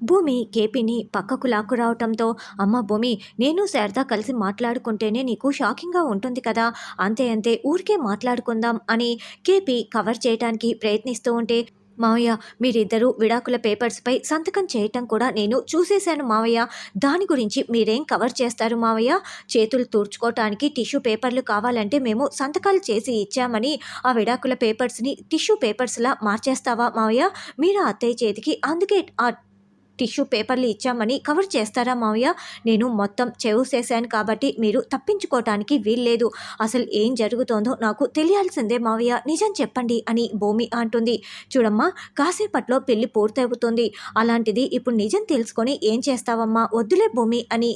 భూమి కేపీని పక్కకు లాక్కు రావటంతో అమ్మ భూమి నేను శారద కలిసి మాట్లాడుకుంటేనే నీకు షాకింగ్గా ఉంటుంది కదా అంతే అంతే ఊరికే మాట్లాడుకుందాం అని కేపీ కవర్ చేయడానికి ప్రయత్నిస్తూ ఉంటే మావయ్య మీరిద్దరూ విడాకుల పేపర్స్పై సంతకం చేయటం కూడా నేను చూసేశాను మావయ్య. దాని గురించి మీరేం కవర్ చేస్తారు మావయ్య? చేతులు తుడుచుకోవటానికి టిష్యూ పేపర్లు కావాలంటే మేము సంతకాలు చేసి ఇచ్చామని ఆ విడాకుల పేపర్స్ని టిష్యూ పేపర్స్లా మార్చేస్తావా మావయ్య? మీరు అత్తయ్య చేతికి అందుకే ఆ టిష్యూ పేపర్లు ఇచ్చామని కవర్ చేస్తారా మావయ్య? నేను మొత్తం చేసేసాను కాబట్టి మీరు తప్పించుకోవటానికి వీల్లేదు. అసలు ఏం జరుగుతోందో నాకు తెలియాల్సిందే మావయ్య. నిజం చెప్పండి అని భూమి అంటుంది. చూడమ్మా కాసేపట్లో పెళ్ళి పూర్తవుతుంది. అలాంటిది ఇప్పుడు నిజం తెలుసుకొని ఏం చేస్తావమ్మా? వద్దులే భూమి అని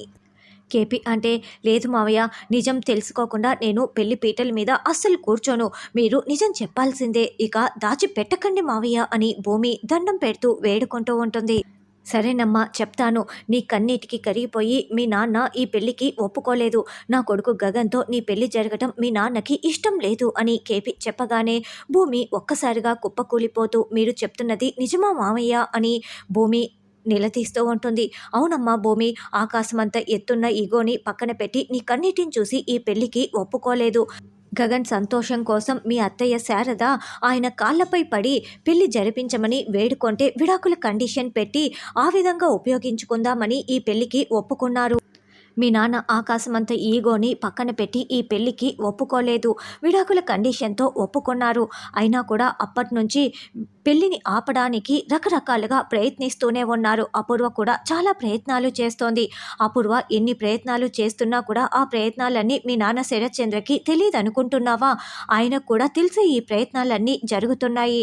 కేపీ అంటే లేదు మావయ్య నిజం తెలుసుకోకుండా నేను పెళ్ళి పీటల మీద అస్సలు కూర్చోను. మీరు నిజం చెప్పాల్సిందే. ఇక దాచి పెట్టకండి మావయ్య అని భూమి దండం పెడుతూ వేడుకుంటూ ఉంటుంది. సరేనమ్మా చెప్తాను. నీ కన్నీటికి కరిగిపోయి మీ నాన్న ఈ పెళ్ళికి ఒప్పుకోలేదు. నా కొడుకు గగన్తో నీ పెళ్ళి జరగటం మీ నాన్నకి ఇష్టం లేదు అని కేపి చెప్పగానే భూమి ఒక్కసారిగా కుప్పకూలిపోతూ మీరు చెప్తున్నది నిజమా మామయ్య? అని భూమి నిలదీస్తూ ఉంటుంది. అవునమ్మా భూమి ఆకాశమంతా ఎత్తున్న ఈగోని పక్కన పెట్టి నీ కన్నీటిని చూసి ఈ పెళ్ళికి ఒప్పుకోలేదు. గగన్ సంతోషం కోసం మీ అత్తయ్య శారద ఆయన కాళ్ళపై పడి పెళ్ళి జరిపించమని వేడుకుంటే విడాకుల కండిషన్ పెట్టి ఆ విధంగా ఉపయోగించుకుందామని ఈ పెళ్ళికి ఒప్పుకున్నారు. మీ నాన్న ఆకాశమంత ఈగోని పక్కన పెట్టి ఈ పెళ్ళికి ఒప్పుకోలేదు. విడాకుల కండిషన్తో ఒప్పుకున్నారు. అయినా కూడా అప్పటి నుంచి పెళ్ళిని ఆపడానికి రకరకాలుగా ప్రయత్నిస్తూనే ఉన్నారు. అపూర్వ కూడా చాలా ప్రయత్నాలు చేస్తోంది. అపూర్వ ఎన్ని ప్రయత్నాలు చేస్తున్నా కూడా ఆ ప్రయత్నాలన్నీ మీ నాన్న శరత్చంద్రకి తెలియదు అనుకుంటున్నావా ఆయనకు కూడా తెలిసే ఈ ప్రయత్నాలన్నీ జరుగుతున్నాయి.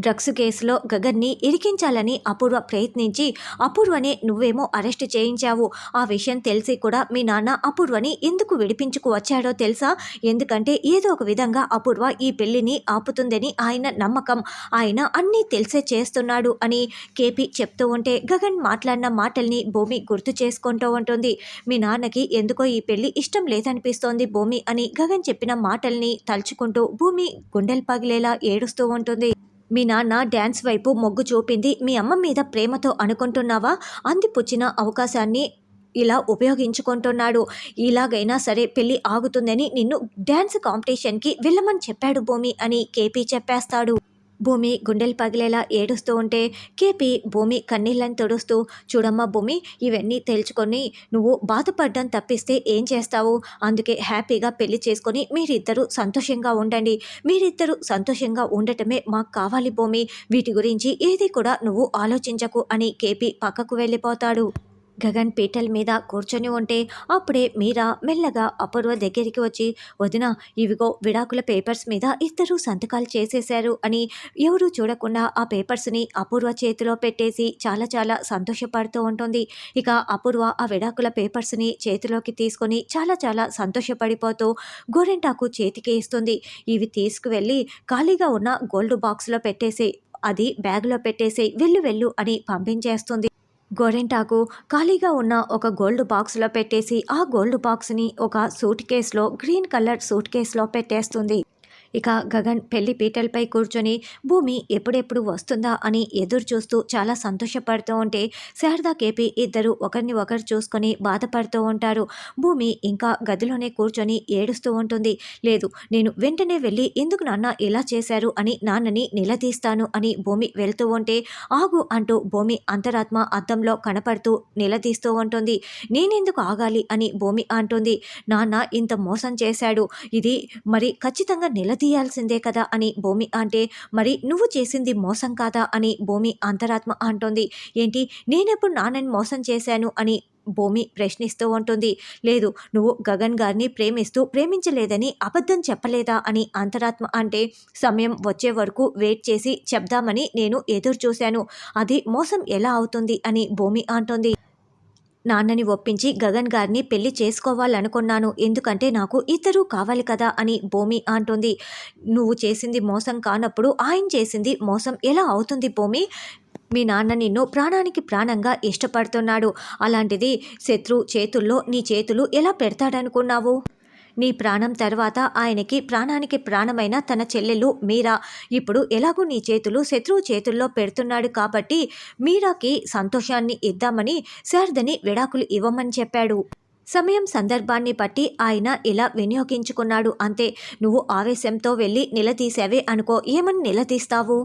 డ్రగ్స్ కేసులో గగన్ని ఇరికించాలని అపూర్వ ప్రయత్నించి అపూర్వనే నువ్వేమో అరెస్ట్ చేయించావు. ఆ విషయం తెలిసి కూడా మీ నాన్న అపూర్వని ఎందుకు విడిపించుకు వచ్చాడో తెలుసా? ఎందుకంటే ఏదో ఒక విధంగా అపూర్వ ఈ పెళ్ళిని ఆపుతుందని ఆయన నమ్మకం. ఆయన అన్నీ తెలిసే చేస్తున్నాడు అని కేపీ చెప్తూ ఉంటే గగన్ మాట్లాడిన మాటల్ని భూమి గుర్తు చేసుకుంటూ ఉంటుంది. మీ నాన్నకి ఎందుకో ఈ పెళ్ళి ఇష్టం లేదనిపిస్తోంది భూమి అని గగన్ చెప్పిన మాటల్ని తలుచుకుంటూ భూమి గుండెలు పగిలేలా ఏడుస్తూ ఉంటుంది. మీ నాన్న డ్యాన్స్ వైపు మొగ్గు చూపింది. మీ అమ్మ మీద ప్రేమతో అనుకుంటున్నావా? అందిపుచ్చిన అవకాశాన్ని ఇలా ఉపయోగించుకుంటున్నాడు. ఇలాగైనా సరే పెళ్ళి ఆగుతుందని నిన్ను డ్యాన్స్ కాంపిటీషన్కి వెళ్ళమని చెప్పాడు భూమి అని కేపీ చెప్పేస్తాడు. భూమి గుండెలు పగిలేలా ఏడుస్తూ ఉంటే కేపీ భూమి కన్నీళ్ళని తుడుస్తూ చూడమ్మా భూమి ఇవన్నీ తెలుసుకొని నువ్వు బాధపడ్డం తప్పిస్తే ఏం చేస్తావు అందుకే హ్యాపీగా పెళ్ళి చేసుకొని మీరిద్దరూ సంతోషంగా ఉండండి. మీరిద్దరూ సంతోషంగా ఉండటమే మాకు కావాలి భూమి. వీటి గురించి ఏది కూడా నువ్వు ఆలోచించకు అని కేపీ పక్కకు వెళ్ళిపోతాడు. గగన్ పీటల మీద కూర్చొని ఉంటే అప్పుడే మీరా మెల్లగా అపూర్వ దగ్గరికి వచ్చి వదిన ఇవిగో విడాకుల పేపర్స్ మీద ఇద్దరు సంతకాలు చేసేశారు అని ఎవరూ చూడకుండా ఆ పేపర్స్ని అపూర్వ చేతిలో పెట్టేసి చాలా చాలా సంతోషపడుతూ ఉంటుంది. ఇక అపూర్వ ఆ విడాకుల పేపర్స్ని చేతిలోకి తీసుకొని చాలా చాలా సంతోషపడిపోతూ గోరెంటాకు చేతికి ఇస్తుంది. ఇవి తీసుకువెళ్ళి ఖాళీగా ఉన్న గోల్డ్ బాక్స్లో పెట్టేసి అది బ్యాగ్లో పెట్టేసి వెళ్ళు వెళ్ళు అని పంపించేస్తుంది. గోరెంటాకు ఖాళీగా ఉన్న ఒక గోల్డ్ బాక్స్లో పెట్టేసి ఆ గోల్డ్ బాక్స్ని ఒక సూట్ కేసులో గ్రీన్ కలర్ సూట్ కేసులో పెట్టేస్తుంది. ఇక గగన్ పెళ్ళి పీటలపై కూర్చొని భూమి ఎప్పుడెప్పుడు వస్తుందా? అని ఎదురు చూస్తూ చాలా సంతోషపడుతూ ఉంటే శారదా కేపీ ఇద్దరు ఒకరిని ఒకరు చూసుకొని బాధపడుతూ ఉంటారు. భూమి ఇంకా గదిలోనే కూర్చొని ఏడుస్తూ ఉంటుంది. లేదు నేను వెంటనే వెళ్ళి ఎందుకు నాన్న ఇలా చేశారు అని నాన్నని నిలదీస్తాను అని భూమి వెళ్తూ ఉంటే ఆగు అంటూ భూమి అంతరాత్మ అద్దంలో కనపడుతూ నిలదీస్తూ ఉంటుంది. నేనెందుకు ఆగాలి అని భూమి అంటుంది. నాన్న ఇంత మోసం చేశాడు. ఇది మరి ఖచ్చితంగా తీయాల్సిందే కదా అని భూమి అంటే మరి నువ్వు చేసింది మోసం కాదా అని భూమి అంతరాత్మ అంటోంది. ఏంటి? నేనెప్పుడు నాన్నని మోసం చేశాను అని భూమి ప్రశ్నిస్తూ ఉంటుంది. లేదు నువ్వు గగన్ గారిని ప్రేమిస్తూ ప్రేమించలేదని అబద్ధం చెప్పలేదా అని అంతరాత్మ అంటే సమయం వచ్చే వరకు వెయిట్ చేసి చెప్దామని నేను ఎదురు చూశాను అది మోసం ఎలా అవుతుంది అని భూమి అంటోంది. నాన్నని ఒప్పించి గగన్ గారిని పెళ్ళి చేసుకోవాలనుకున్నాను. ఎందుకంటే నాకు ఇద్దరూ కావాలి కదా అని భూమి అంటుంది. నువ్వు చేసింది మోసం కానప్పుడు ఆయన చేసింది మోసం ఎలా అవుతుంది భూమి? మీ నాన్న నిన్ను ప్రాణానికి ప్రాణంగా ఇష్టపడుతున్నాడు. అలాంటిది శత్రు చేతుల్లో నీ చేతులు ఎలా పెడతాడనుకున్నావు? నీ ప్రాణం తర్వాత ఆయనకి ప్రాణానికి ప్రాణమైన తన చెల్లెలు మీరా. ఇప్పుడు ఎలాగూ నీ చేతులు శత్రువు చేతుల్లో పెడుతున్నాడు కాబట్టి మీరాకి సంతోషాన్ని ఇద్దామని శారదని విడాకులు ఇవ్వమని చెప్పాడు. సమయం సందర్భాన్ని బట్టి ఆయన ఇలా వినియోగించుకున్నాడు. అంతే నువ్వు ఆవేశంతో వెళ్ళి నిలదీసావే అనుకో. ఏమని నిలదీస్తావు?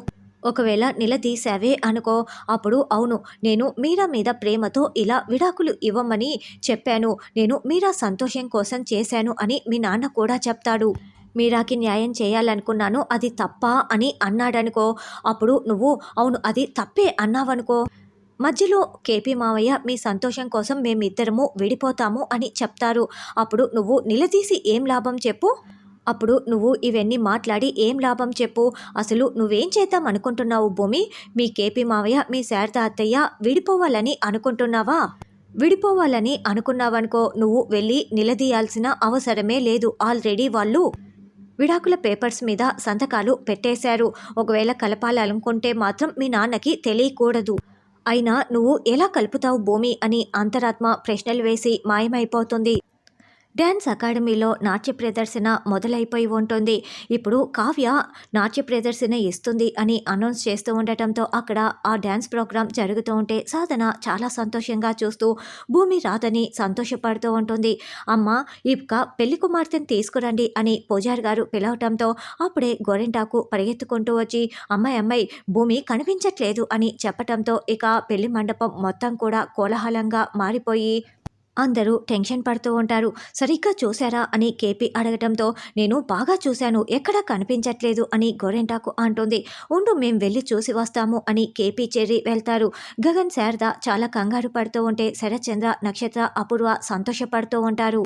ఒకవేళ నిలదీశావే అనుకో. అప్పుడు అవును నేను మీరా మీద ప్రేమతో ఇలా విడాకులు ఇవ్వమని చెప్పాను. నేను మీరా సంతోషం కోసం చేశాను అని మీ నాన్న కూడా చెప్తాడు. మీరాకి న్యాయం చేయాలనుకున్నాను అది తప్ప అని అన్నాడనుకో. అప్పుడు నువ్వు అవును అది తప్పే అన్నావనుకో. మధ్యలో కేపీ మావయ్య మీ సంతోషం కోసం మేమిద్దరము విడిపోతాము అని చెప్తారు. అప్పుడు నువ్వు నిలదీసి ఏం లాభం చెప్పు? అప్పుడు నువ్వు ఇవన్నీ మాట్లాడి ఏం లాభం చెప్పు. అసలు నువ్వేం చేద్దాం అనుకుంటున్నావు భూమి? మీ కేపీ మావయ్య మీ శారద అత్తయ్య విడిపోవాలని అనుకుంటున్నావా? విడిపోవాలని అనుకున్నావనుకో నువ్వు వెళ్ళి నిలదీయాల్సిన అవసరమే లేదు. ఆల్రెడీ వాళ్ళు విడాకుల పేపర్స్ మీద సంతకాలు పెట్టేశారు. ఒకవేళ కలపాలనుకుంటే మాత్రం మీ నాన్నకి తెలియకూడదు. అయినా నువ్వు ఎలా కలుపుతావు భూమి అని అంతరాత్మ ప్రశ్నలు వేసి మాయమైపోతుంది. డ్యాన్స్ అకాడమీలో నాట్య ప్రదర్శన మొదలైపోయి ఉంటుంది. ఇప్పుడు కావ్య నాట్య ప్రదర్శన ఇస్తుంది అని అనౌన్స్ చేస్తూ ఉండటంతో అక్కడ ఆ డ్యాన్స్ ప్రోగ్రాం జరుగుతూ ఉంటే సాధన చాలా సంతోషంగా చూస్తూ భూమి రాదని సంతోషపడుతూ ఉంటుంది. అమ్మ ఇక పెళ్ళి కుమార్తెను తీసుకురండి అని పూజారి గారు పిలవటంతో అప్పుడే గోరెంటాకు పరిగెత్తుకుంటూ వచ్చి అమ్మాయి అమ్మాయి భూమి కనిపించట్లేదు అని చెప్పటంతో ఇక పెళ్ళి మండపం మొత్తం కూడా కోలాహలంగా మారిపోయి అందరూ టెన్షన్ పడుతూ ఉంటారు. సరిగ్గా చూశారా అని కేపీ అడగటంతో నేను బాగా చూశాను ఎక్కడా కనిపించట్లేదు అని గోరెంటాకు అంటుంది. ఉండు మేం వెళ్ళి చూసి వస్తాము అని కేపీ చెర్రి వెళ్తారు. గగన్ శారద చాలా కంగారు పడుతూ ఉంటే శరత్చంద్ర నక్షత్ర అపూర్వ సంతోషపడుతూ ఉంటారు.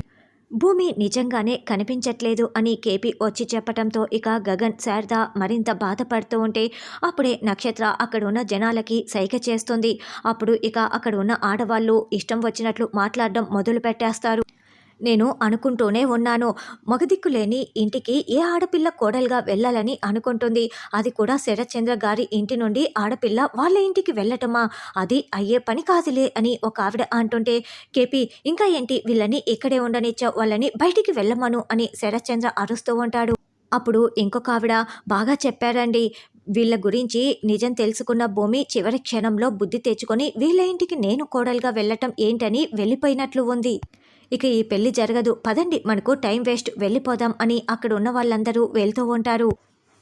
భూమి నిజంగానే కనిపించట్లేదు అని కేపీ వచ్చి చెప్పటంతో ఇక గగన్ శారద మరింత బాధపడుతూ ఉంటే అప్పుడే నక్షత్ర అక్కడున్న జనాలకి సైగ చేస్తుంది. అప్పుడు ఇక అక్కడ ఉన్న ఆడవాళ్ళు ఇష్టం వచ్చినట్లు మాట్లాడడం మొదలు పెట్టేస్తారు నేను అనుకుంటూనే ఉన్నాను. మగదిక్కు లేని ఇంటికి ఏ ఆడపిల్ల కోడలుగా వెళ్ళాలని అనుకుంటుంది. అది కూడా శరత్చంద్ర గారి ఇంటి నుండి ఆడపిల్ల వాళ్ళ ఇంటికి వెళ్ళటమా? అది అయ్యే పని కాదులే అని ఒక ఆవిడ అంటుంటే కేపీ ఇంకా ఏంటి? వీళ్ళని ఇక్కడే ఉండనిచ్చా వాళ్ళని బయటికి వెళ్ళమను అని శరత్చంద్ర అరుస్తూ ఉంటాడు. అప్పుడు ఇంకొక ఆవిడ బాగా చెప్పారండి. వీళ్ళ గురించి నిజం తెలుసుకున్న భూమి చివరి క్షణంలో బుద్ధి తెచ్చుకొని వీళ్ళ ఇంటికి నేను కోడలుగా వెళ్ళటం ఏంటని వెళ్ళిపోయినట్లు ఉంది. ఇక ఈ పెళ్ళి జరగదు. పదండి మనకు టైం వేస్ట్ వెళ్ళిపోదాం అని అక్కడ ఉన్న వాళ్ళందరూ వెళ్తూ ఉంటారు.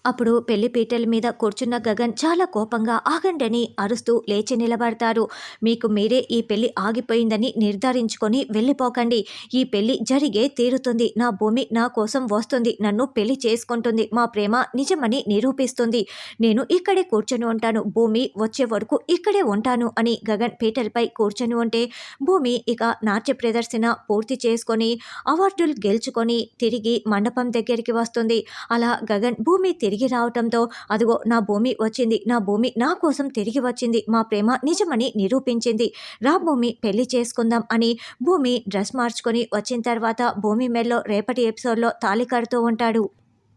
అప్పుడు పెళ్ళి పీటల మీద కూర్చున్న గగన్ చాలా కోపంగా ఆగండని అరుస్తూ లేచి నిలబడతారు. మీకు మీరే ఈ పెళ్ళి ఆగిపోయిందని నిర్ధారించుకొని వెళ్ళిపోకండి. ఈ పెళ్ళి జరిగే తీరుతుంది. నా భూమి నా కోసం వస్తుంది. నన్ను పెళ్ళి చేసుకుంటుంది. మా ప్రేమ నిజమని నిరూపిస్తుంది. నేను ఇక్కడే కూర్చొని ఉంటాను. భూమి వచ్చే వరకు ఇక్కడే ఉంటాను అని గగన్ పీటలపై కూర్చొని ఉంటే భూమి ఇక నాట్య ప్రదర్శన పూర్తి చేసుకొని అవార్డులు గెలుచుకొని తిరిగి మండపం దగ్గరికి వస్తుంది. అలా గగన్ భూమి తిరిగి రావటంతో అదిగో నా భూమి వచ్చింది. నా భూమి నా కోసం తిరిగి వచ్చింది. మా ప్రేమ నిజమని నిరూపించింది. రా భూమి పెళ్ళి చేసుకుందాం అని భూమి డ్రెస్ మార్చుకొని వచ్చిన తర్వాత భూమి మెల్లో రేపటి ఎపిసోడ్లో తాళి కడుతూ ఉంటాడు.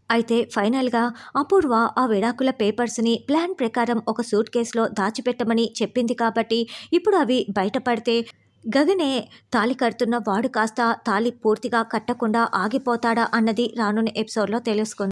అయితే ఫైనల్గా అపూర్వ ఆ విడాకుల పేపర్స్ని ప్లాన్ ప్రకారం ఒక సూట్ కేసులో దాచిపెట్టమని చెప్పింది కాబట్టి ఇప్పుడు అవి బయటపడితే గగనే తాళి కడుతున్న వాడు కాస్త తాళి పూర్తిగా కట్టకుండా ఆగిపోతాడా అన్నది రానున్న ఎపిసోడ్లో తెలుసుకుంది.